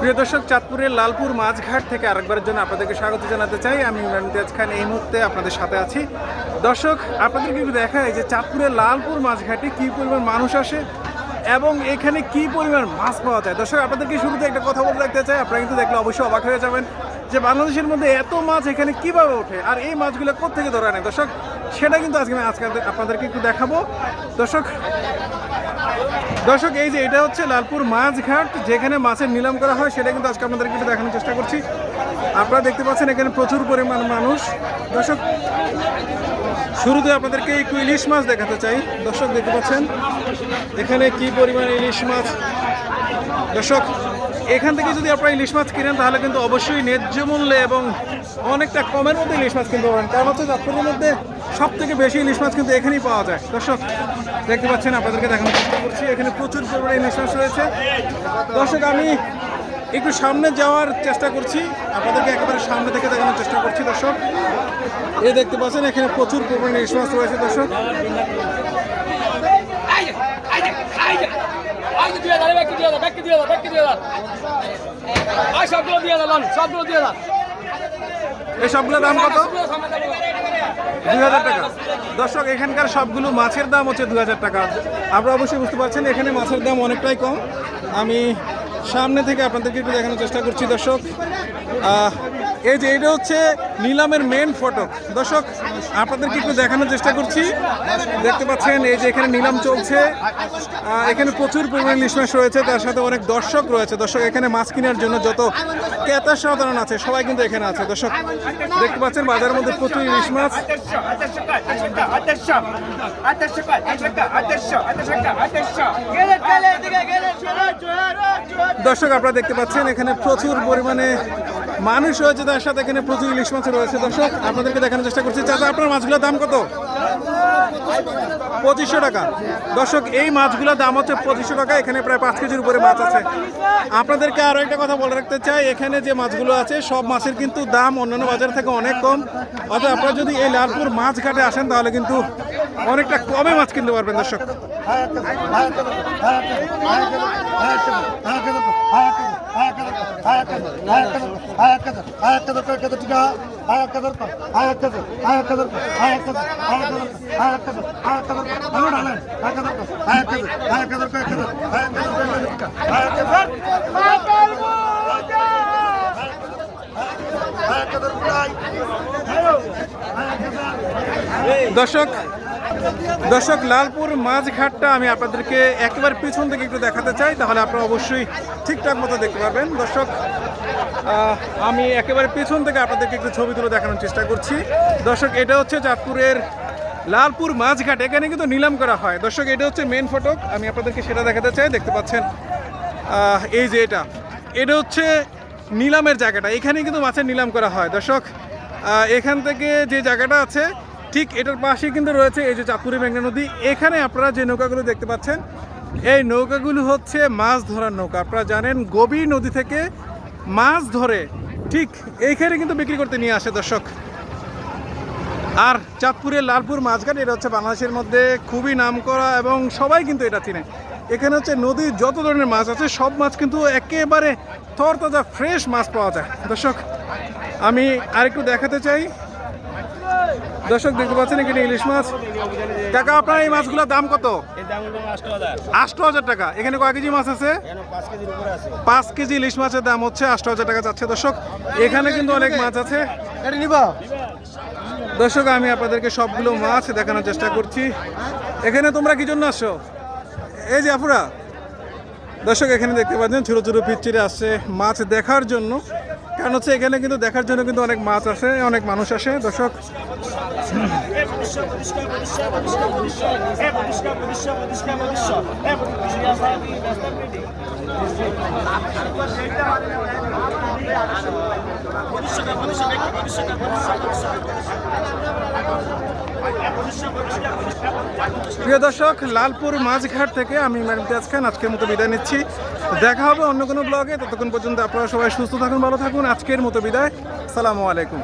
প্রিয় দর্শক, চাঁদপুরের লালপুর মাঝঘাট থেকে আরেকবারের জন্য আপনাদেরকে স্বাগত জানাতে চাই। আমি ইমরান ইমতিয়াজ খান এই মুহূর্তে আপনাদের সাথে আছি। দর্শক, আপনাদেরকে একটু দেখায় যে চাঁদপুরের লালপুর মাঝঘাটে কী পরিমাণ মানুষ আসে এবং এখানে কি পরিমাণ মাছ পাওয়া যায়? দর্শক, আপনাদেরকে শুরুতে একটা কথা বলে রাখতে চাই। আপনারা কিন্তু দেখলে অবশ্যই অবাক হয়ে যাবেন যে বাংলাদেশের মধ্যে এত মাছ এখানে কীভাবে ওঠে আর এই মাছগুলো কোথেকে ধরে আনে? দর্শক, সেটা কিন্তু আজকে আমি আজকে আপনাদেরকে একটু দেখাবো। দর্শক দর্শক, এই যে এটা হচ্ছে লালপুর মাছঘাট, যেখানে মাছের নিলাম করা হয়, সেটা কিন্তু আজকে আপনাদেরকে একটু দেখানোর চেষ্টা করছি। আপনারা দেখতে পাচ্ছেন এখানে প্রচুর পরিমাণ মানুষ। দর্শক, শুরুতে আপনাদেরকে একটু ইলিশ মাছ দেখাতে চাই। দর্শক, দেখতে পাচ্ছেন, এখানে কি পরিমাণ ইলিশ মাছ? দর্শক এখান থেকে যদি আপনারা ইলিশ মাছ কিনেন, তাহলে কিন্তু অবশ্যই ন্যায্য মূল্যে এবং অনেকটা কমের মধ্যে ইলিশ মাছ কিনতে পারেন কারণ হচ্ছে চাঁদপুরের মধ্যে সব থেকে বেশি ইলিশ মাছ কিন্তু এখানেই পাওয়া যায়। দর্শক, দেখতে পাচ্ছেন, আপনাদেরকে দেখানোর চেষ্টা করছি। এখানে প্রচুর পরিমাণে ইলিশ মাছ রয়েছে। দর্শক, আমি একটু সামনে যাওয়ার চেষ্টা করছি। আপনাদেরকে একেবারে সামনে থেকে দেখানোর চেষ্টা করছি, দর্শক। এই দেখতে পাচ্ছেন, এখানে প্রচুর পরিমাণে ইলিশ মাছ রয়েছে, দর্শক আগে দিয়ে দাও ব্যাকে দিয়ে দাও দিয়ে দাও। সবগুলো দিয়ে দাও সবগুলো দিয়ে দাও। এই সবগুলোর দাম কত? দুই হাজার টাকা। দর্শক এখানকার সবগুলো মাছের দাম হচ্ছে দু হাজার টাকা। আপনারা অবশ্যই বুঝতে পারছেন এখানে মাছের দাম অনেকটাই কম। আমি সামনে থেকে আপনাদেরকে একটু দেখানোর চেষ্টা করছি দর্শক। এই যে এটা হচ্ছে নিলামের মেন ফটক দর্শক, আপনাদেরকে একটু দেখানোর চেষ্টা করছি। দেখতে পাচ্ছেন, এই যে এখানে নিলাম চলছে। এখানে প্রচুর পরিমাণে ইলিশ রয়েছে, তার সাথে অনেক দর্শক রয়েছে। দর্শক, এখানে মাছ কেনার জন্য যত ক্রেতা সাধারণ আছে, সবাই কিন্তু এখানে আছে। দর্শক, দেখতে পাচ্ছেন, বাজারের মধ্যে প্রচুর ইলিশ মাছ দর্শক, আপনারা দেখতে পাচ্ছেন, এখানে প্রচুর পরিমাণে মানুষ রয়েছে তার সাথে এখানে প্রচুর ইলিশ মাছ রয়েছে দর্শক আপনাদেরকে দেখানোর চেষ্টা করছি চাচা আপনার মাছগুলোর দাম কত পঁচিশশো টাকা দর্শক এই মাছগুলোর দাম হচ্ছে পঁচিশশো টাকা এখানে প্রায় পাঁচ কেজির উপরে মাছ আছে আপনাদেরকে আরও একটা কথা বলে রাখতে চাই এখানে যে মাছগুলো আছে সব মাছের কিন্তু দাম অন্যান্য বাজার থেকে অনেক কম অর্থাৎ আপনারা যদি এই লালপুর মাছ ঘাটে আসেন তাহলে কিন্তু অনেকটা কমে মাছ কিনতে পারবেন দর্শক দর্শক দর্শক, লালপুর মাঝঘাটটা আমি আপনাদেরকে একেবারে পিছন থেকে একটু দেখাতে চাই, তাহলে আপনারা অবশ্যই ঠিকঠাক মতো দেখতে পারবেন। দর্শক আমি একেবারে পিছন থেকে আপনাদেরকে একটু ছবি তুলে দেখানোর চেষ্টা করছি। দর্শক, এটা হচ্ছে চাঁদপুরের লালপুর মাঝঘাট, এখানে কিন্তু নিলাম করা হয়। দর্শক, এটা হচ্ছে মেন ফটক, আমি আপনাদেরকে সেটা দেখাতে চাই, দেখতে পাচ্ছেন এই যে এটা। এটা হচ্ছে নিলামের জায়গাটা এখানে কিন্তু মাছের নিলাম করা হয়। দর্শক এখান থেকে যে জায়গাটা আছে ঠিক এটার পাশেই কিন্তু রয়েছে এই যে চাঁদপুরি মেঘনা নদী। এখানে আপনারা যে নৌকাগুলো দেখতে পাচ্ছেন, এই নৌকাগুলো হচ্ছে মাছ ধরার নৌকা। আপনারা জানেন গভীর নদী থেকে মাছ ধরে ঠিক এইখানে কিন্তু বিক্রি করতে নিয়ে আসে দর্শক। আর চাঁদপুরের লালপুর মাছঘাট, এটা হচ্ছে বাংলাদেশের মধ্যে খুবই নামকরা এবং সবাই কিন্তু এটা চিনে। এখানে হচ্ছে নদীর যত ধরনের মাছ আছে, সব মাছ কিন্তু একেবারে তরতাজা ফ্রেশ মাছ পাওয়া যায়। দর্শক, আমি আরেকটু দেখাতে চাই। দর্শক দেখতে পাচ্ছেন এখানে ইলিশ মাছ। কাকা আপনার এই মাছগুলোর দাম কত? আষ্ট হাজার। টাকা। এখানে কয় কেজি মাছ আছে? পাঁচ কেজি ইলিশ মাছের দাম হচ্ছে আষ্ট হাজার টাকা যাচ্ছে দর্শক। এখানে কিন্তু অনেক মাছ আছে। দর্শক আমি আপনাদেরকে সবগুলো মাছ দেখানোর চেষ্টা করছি। এখানে তোমরা কি জন্য আসছো? এই যে আপুরা। দর্শক এখানে দেখতে পাচ্ছেন ছোটো ছোটো পিচ্ছিরে আসছে মাছ দেখার জন্য। কারণ হচ্ছে এখানে কিন্তু দেখার জন্য কিন্তু অনেক মাছ আসে অনেক মানুষ আসে। দর্শক প্রিয় দর্শক, লালপুর মাঝঘাট থেকে আমি ম্যামতিয়াজ খান আজকের মতো বিদায় নিচ্ছি। দেখা হবে অন্য কোনো ব্লগে। ততক্ষণ পর্যন্ত আপনারা সবাই সুস্থ থাকুন, ভালো থাকুন। আজকের মতো বিদায়। সালামু আলাইকুম।